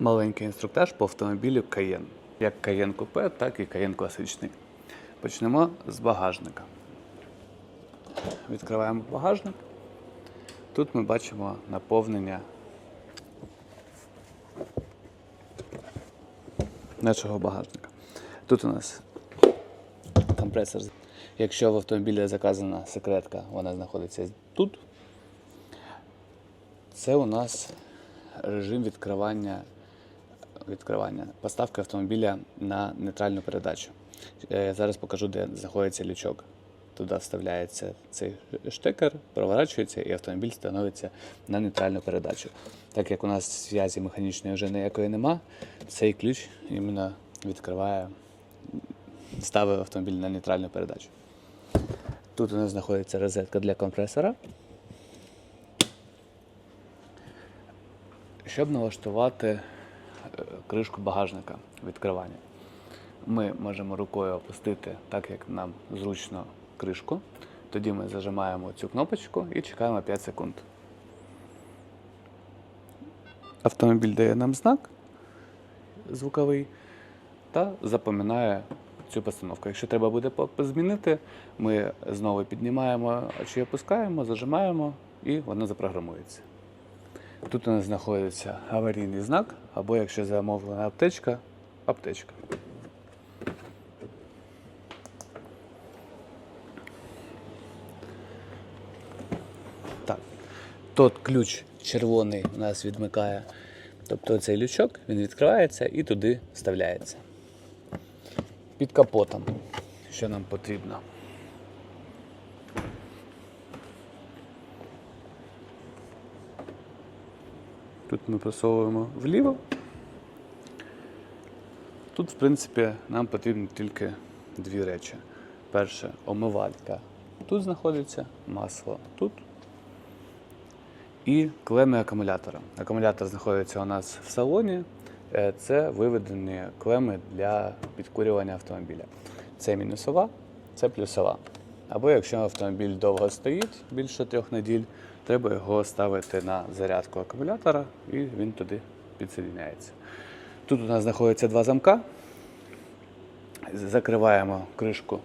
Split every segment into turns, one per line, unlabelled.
маленький інструктаж по автомобілю Cayenne. Як Cayenne Coupe, так і Cayenne класичний. Почнемо з багажника. Відкриваємо багажник. Тут ми бачимо наповнення нашого багажника. Тут у нас компресор. Якщо в автомобілі заказана секретка, вона знаходиться тут. Це у нас режим відкривання, відкривання поставки автомобіля на нейтральну передачу. Е, зараз покажу, де знаходиться лючок. Туди вставляється цей штекер, проворачується і автомобіль становиться на нейтральну передачу. Так як у нас зв'язі механічної вже ніякої нема, цей ключ іменно відкриває, ставить автомобіль на нейтральну передачу. Тут у нас знаходиться розетка для компресора. Щоб налаштувати кришку багажника відкривання, ми можемо рукою опустити так, як нам зручно кришку. Тоді ми зажимаємо цю кнопочку і чекаємо 5 секунд. Автомобіль дає нам знак звуковий та запам'ятає цю постановку. Якщо треба буде змінити, ми знову піднімаємо чи опускаємо, зажимаємо і воно запрограмується. Тут у нас знаходиться аварійний знак, або якщо замовлена аптечка, аптечка. Так. Тот ключ червоний у нас відмикає. Тобто цей лючок він відкривається і туди вставляється. Під капотом, що нам потрібно. Ми просовуємо вліво. Тут, в принципі, нам потрібні тільки дві речі. Перше омивалька. Тут знаходиться масло тут. І клеми акумулятора. Акумулятор знаходиться у нас в салоні. Е, Це виведені клеми для підкурювання автомобіля. Це мінусова, це плюсова. Або якщо автомобіль довго стоїть, більше трьох неділь, треба його ставити на зарядку акумулятора і він туди підсоединяється. Тут у нас знаходиться два замка. Закриваємо кришку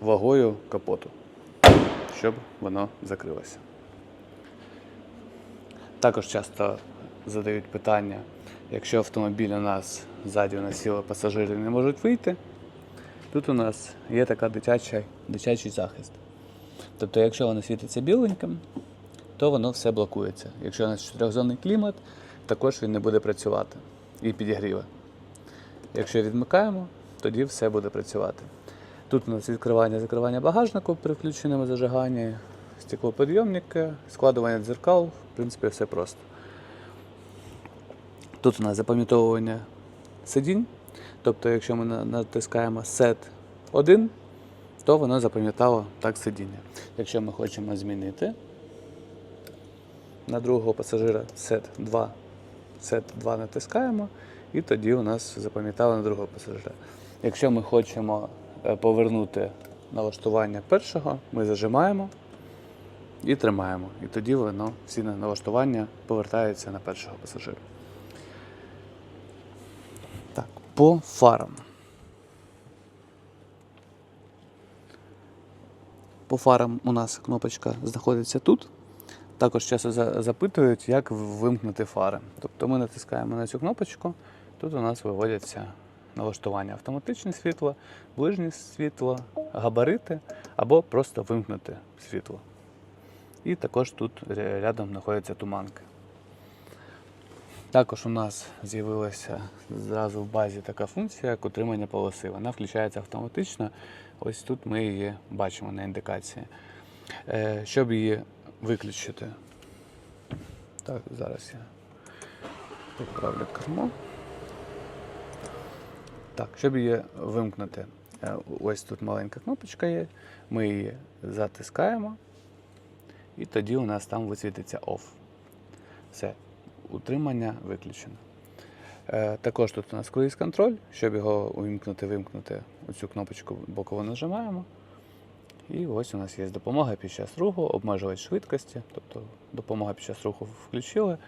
вагою капоту, щоб воно закрилося. Також часто задають питання, якщо автомобіль у нас ззаді у нас сіли пасажири не можуть вийти, тут у нас є така дитяча, дитячий захист. Тобто, якщо воно світиться біленьким, то воно все блокується. Якщо у нас чотирьохзонний клімат, також він не буде працювати і підігріве. Якщо відмикаємо, тоді все буде працювати. Тут у нас відкривання закривання багажнику при включеному зажиганні, стеклоподйомники, складування дзеркал, в принципі, все просто. Тут у нас запам'ятовування сидінь. Тобто, якщо ми натискаємо Set 1, то воно запам'ятало так сидіння. Якщо ми хочемо змінити на другого пасажира Set 2, Set 2 натискаємо, і тоді у нас запам'ятало на другого пасажира. Якщо ми хочемо е, повернути налаштування першого, ми зажимаємо і тримаємо. І тоді воно всі налаштування повертаються на першого пасажира. Так, по фарам. По фарам у нас кнопочка знаходиться тут. Також часто запитують, як вимкнути фари. Тобто ми натискаємо на цю кнопочку, тут у нас виводяться налаштування автоматичне світло, ближнє світло, габарити або просто вимкнути світло. І також тут рядом знаходяться туманки. Також у нас з'явилася зразу в базі така функція, як утримання полоси. Вона включається автоматично. Ось тут ми її бачимо на індикації. Е, Щоб її виключити, так, зараз я поправлю кермо. Так, щоб її вимкнути, е, ось тут маленька кнопочка є. Ми її затискаємо, і тоді у нас там висвітиться OFF. Все, утримання виключено. Е, також тут у нас круїз контроль. Щоб його увімкнути, вимкнути оцю кнопочку боково нажимаємо. І ось у нас є допомога під час руху, обмежувач швидкості. Тобто допомога під час руху включили,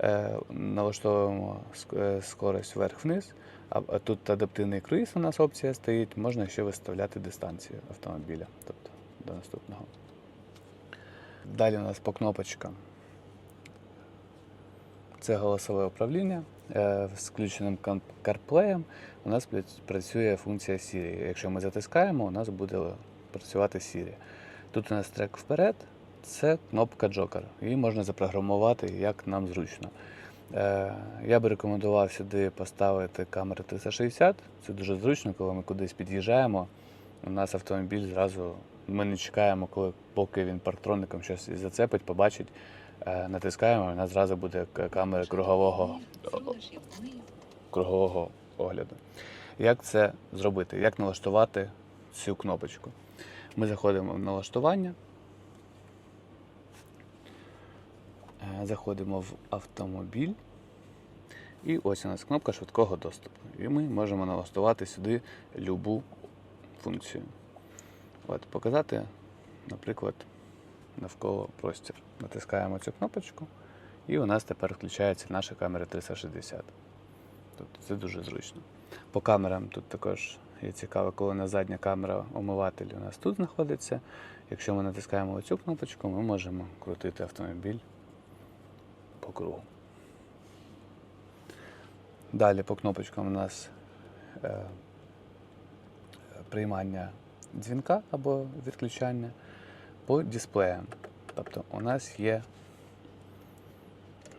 е, налаштовуємо е, скорость вверх-вниз. А тут адаптивний круїз у нас опція стоїть. Можна ще виставляти дистанцію автомобіля, тобто до наступного. Далі у нас по кнопочкам. Це голосове управління. Е, З включеним CarPlay у нас працює функція Siri. Якщо ми затискаємо, у нас буде працювати Siri. Тут у нас трек вперед, це кнопка Joker. Її можна запрограмувати як нам зручно. Е, Я би рекомендував сюди поставити камеру 360. Це дуже зручно, коли ми кудись під'їжджаємо. У нас автомобіль зразу. Ми не чекаємо, коли поки він парктроником щось зацепить, побачить. Е, Натискаємо, і у нас зразу буде камера кругового, кругового огляду. Як це зробити? Як налаштувати цю кнопочку? Ми заходимо в налаштування. Е, Заходимо в автомобіль. І ось у нас кнопка швидкого доступу. І ми можемо налаштувати сюди любу функцію. От, показати, наприклад, навколо простір. Натискаємо цю кнопочку, і у нас тепер включається наша камера 360. Тобто це дуже зручно. По камерам тут також є цікаво, коли на задня камера омиватель у нас тут знаходиться. Якщо ми натискаємо цю кнопочку, ми можемо крутити автомобіль по кругу. Далі по кнопочкам у нас е, приймання дзвінка або відключання по дисплеям. Тобто у нас є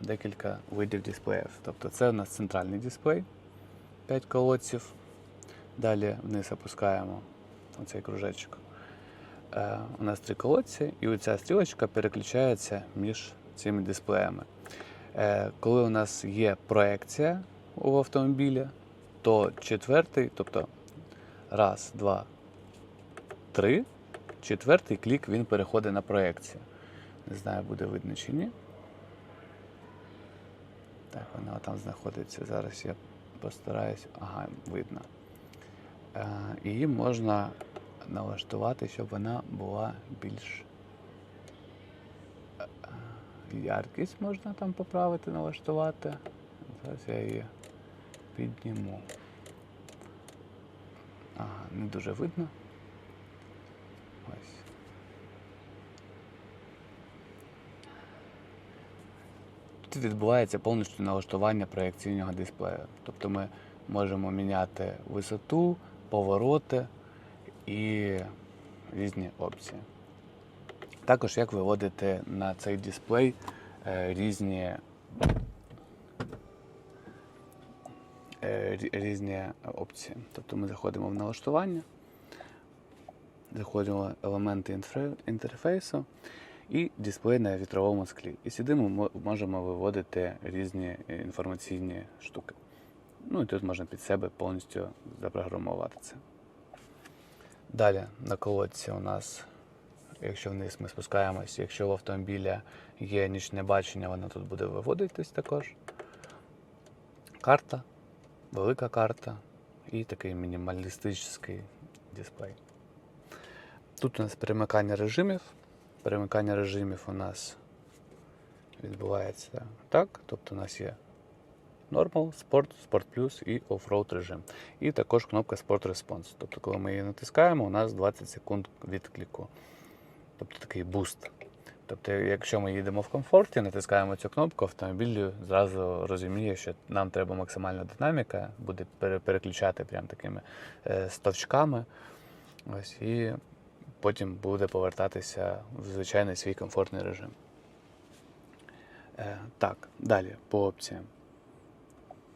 декілька видів дисплеїв. Тобто це у нас центральний дисплей, 5 колодців. Далі вниз опускаємо оцей кружечок. Е, у нас три колодці, і оця стрілочка переключається між цими дисплеями. Е, коли у нас є проекція у автомобілі, то четвертий, тобто раз, два, три, четвертий клік він переходить на проекцію. Не знаю, буде видно чи ні. Так, вона там знаходиться. Зараз я постараюсь. Ага, видно. Е, Її можна налаштувати, щоб вона була більш е, яркість можна там поправити, налаштувати. Зараз я її підніму. Ага, не дуже видно. Ось. Тут відбувається повністю налаштування проєкційного дисплею. Тобто ми можемо міняти висоту, повороти і різні опції. Також як виводити на цей дисплей е, різні, е, різні опції. Тобто ми заходимо в налаштування, заходимо в елементи інтерфейсу і дисплей на вітровому склі. І сюди ми можемо виводити різні інформаційні штуки. Ну і тут можна під себе повністю запрограмувати це. Далі на колодці у нас, якщо вниз ми спускаємось, якщо в автомобіля є нічне бачення, воно тут буде виводитись також. Карта, велика карта і такий мінімалістичний дисплей. Тут у нас перемикання режимів. Перемикання режимів у нас відбувається так. Тобто у нас є Normal, Sport, Sport Plus і Off-Road режим. І також кнопка Sport Response. Тобто, коли ми її натискаємо, у нас 20 секунд відкліку. Тобто такий буст. Тобто, якщо ми їдемо в комфорті, натискаємо цю кнопку, автомобіль зразу розуміє, що нам треба максимальна динаміка, буде переключати прям такими е, стовчками. Ось, і потім буде повертатися в звичайний свій комфортний режим. Е, так, далі по опціям.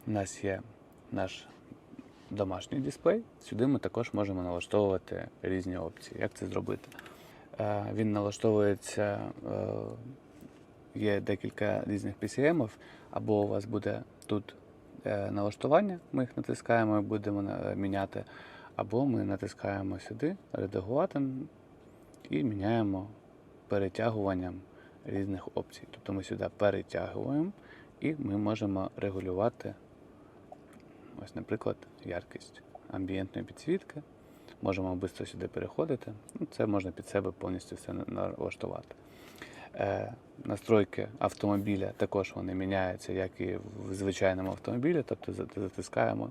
У нас є наш домашній дисплей. Сюди ми також можемо налаштовувати різні опції. Як це зробити? Е, Він налаштовується, е, є декілька різних PCM, або у вас буде тут е, налаштування, ми їх натискаємо і будемо міняти, або ми натискаємо сюди редагувати і міняємо перетягуванням різних опцій. Тобто ми сюди перетягуємо і ми можемо регулювати, ось, наприклад, яркість амбієнтної підсвітки. Можемо швидко сюди переходити. Ну, Це можна під себе повністю все налаштувати. Е, Настройки автомобіля також вони міняються, як і в звичайному автомобілі, тобто затискаємо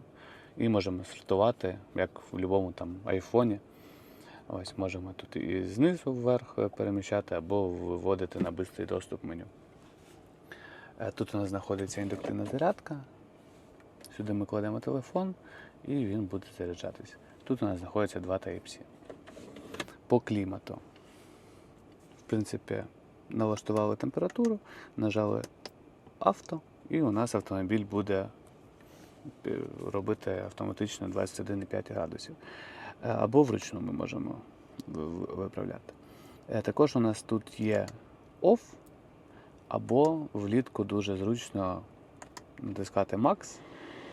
і можемо сортувати, як в будь-якому там айфоні. Ось можемо тут і знизу вверх е, переміщати або виводити на бистрий доступ меню. Е, Тут у нас знаходиться індуктивна зарядка. Сюди ми кладемо телефон і він буде заряджатись. Тут у нас знаходиться два Type-C. По клімату. В принципі, налаштували температуру, нажали авто, і у нас автомобіль буде е, робити автоматично 21,5 градусів. Е, Або вручну ми можемо виправляти. Е, Також у нас тут є OFF, або влітку дуже зручно натискати Max,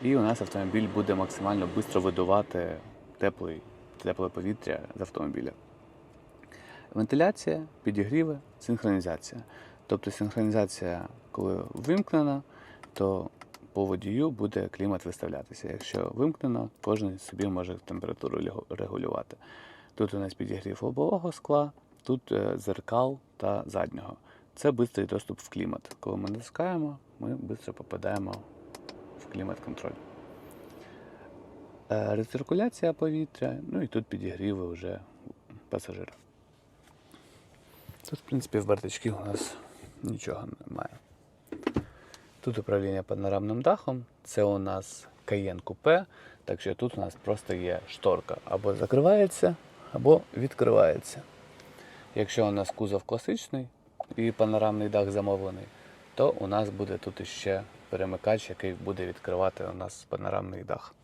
і у нас автомобіль буде максимально швидко видувати теплий, тепле повітря з автомобіля. Вентиляція, підігріви, синхронізація. Тобто синхронізація, коли вимкнена, то по водію буде клімат виставлятися. Якщо вимкнено, кожен собі може температуру регулювати. Тут у нас підігрів лобового скла, тут е, зеркал та заднього. Це швидкий доступ в клімат. Коли ми натискаємо, ми швидко попадаємо клімат-контроль. Е, Рециркуляція повітря, ну і тут підігріви вже пасажира. Тут, в принципі, в бардачки у нас нічого немає. Тут управління панорамним дахом. Це у нас Cayenne Coupe, так що тут у нас просто є шторка. Або закривається, або відкривається. Якщо у нас кузов класичний і панорамний дах замовлений, то у нас буде тут іще перемикач, який буде відкривати у нас панорамний дах.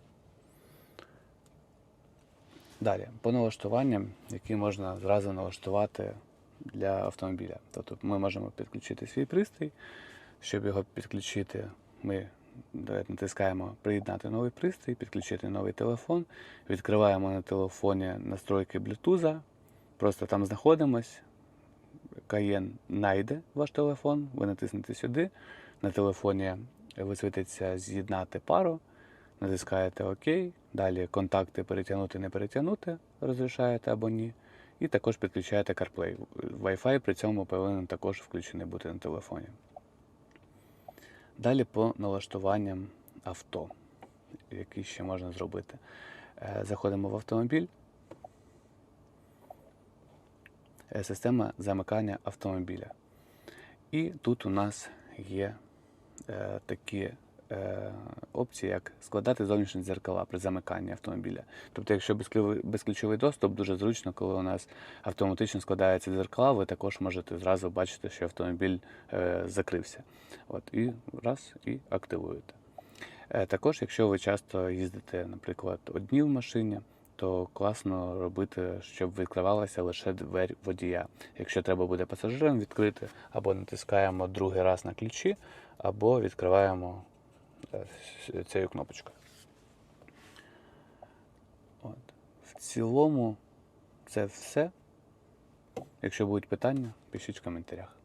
Далі, по налаштуванням, які можна зразу налаштувати для автомобіля. Тобто ми можемо підключити свій пристрій. Щоб його підключити, ми натискаємо Приєднати новий пристрій, підключити новий телефон. Відкриваємо на телефоні настройки Bluetooth. Просто там знаходимось. Cayenne знайде ваш телефон, ви натиснете сюди. На телефоні висвітиться з'єднати пару, натискаєте ОК. Далі контакти перетягнути, не перетягнути, розрішаєте або ні. І також підключаєте CarPlay. Wi-Fi при цьому повинен також включений бути на телефоні. Далі по налаштуванням авто, які ще можна зробити. Е, Заходимо в автомобіль. Е, Система замикання автомобіля. І тут у нас є е, такі е, опції, як складати зовнішні дзеркала при замиканні автомобіля. Тобто, якщо безключовий, доступ, дуже зручно, коли у нас автоматично складаються дзеркала, ви також можете зразу бачити, що автомобіль е, закрився. От, і раз, і активуєте. Також, якщо ви часто їздите, наприклад, одні в машині, то класно робити, щоб відкривалася лише двері водія. Якщо треба буде пасажирам відкрити, або натискаємо другий раз на ключі, або відкриваємо е, цією кнопочкою. От. В цілому це все. Якщо будуть питання, пишіть в коментарях.